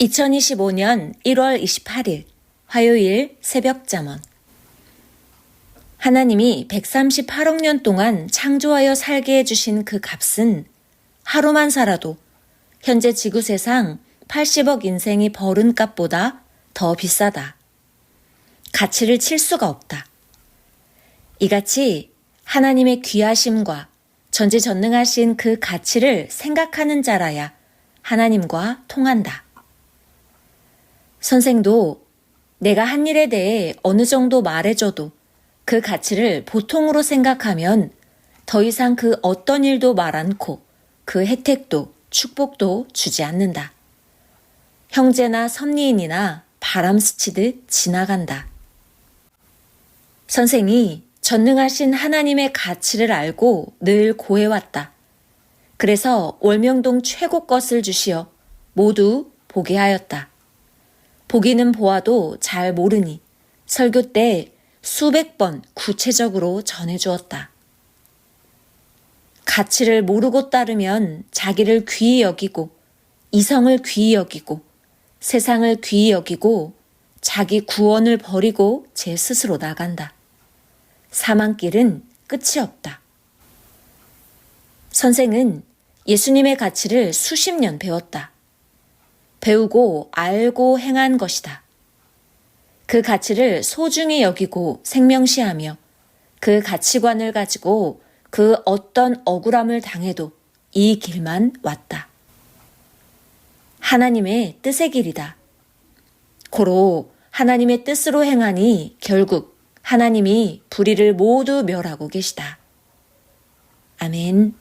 2025년 1월 28일 화요일 새벽 잠언 하나님이 138억 년 동안 창조하여 살게 해주신 그 값은 하루만 살아도 현재 지구 세상 80억 인생이 벌은 값보다 더 비싸다. 가치를 칠 수가 없다. 이같이 하나님의 귀하심과 전지전능하신 그 가치를 생각하는 자라야 하나님과 통한다. 선생도 내가 한 일에 대해 어느 정도 말해줘도 그 가치를 보통으로 생각하면 더 이상 그 어떤 일도 말 않고 그 혜택도 축복도 주지 않는다. 형제나 섭리인이나 바람 스치듯 지나간다. 선생이 전능하신 하나님의 가치를 알고 늘 고해왔다. 그래서 월명동 최고 것을 주시어 모두 보게 하였다. 보기는 보아도 잘 모르니 설교 때 수백 번 구체적으로 전해주었다. 가치를 모르고 따르면 자기를 귀히 여기고 이성을 귀히 여기고 세상을 귀히 여기고 자기 구원을 버리고 제 스스로 나간다. 사망길은 끝이 없다. 선생은 예수님의 가치를 수십 년 배웠다. 배우고 알고 행한 것이다. 그 가치를 소중히 여기고 생명시하며 그 가치관을 가지고 그 어떤 억울함을 당해도 이 길만 왔다. 하나님의 뜻의 길이다. 고로 하나님의 뜻으로 행하니 결국 하나님이 불의를 모두 멸하고 계시다. 아멘.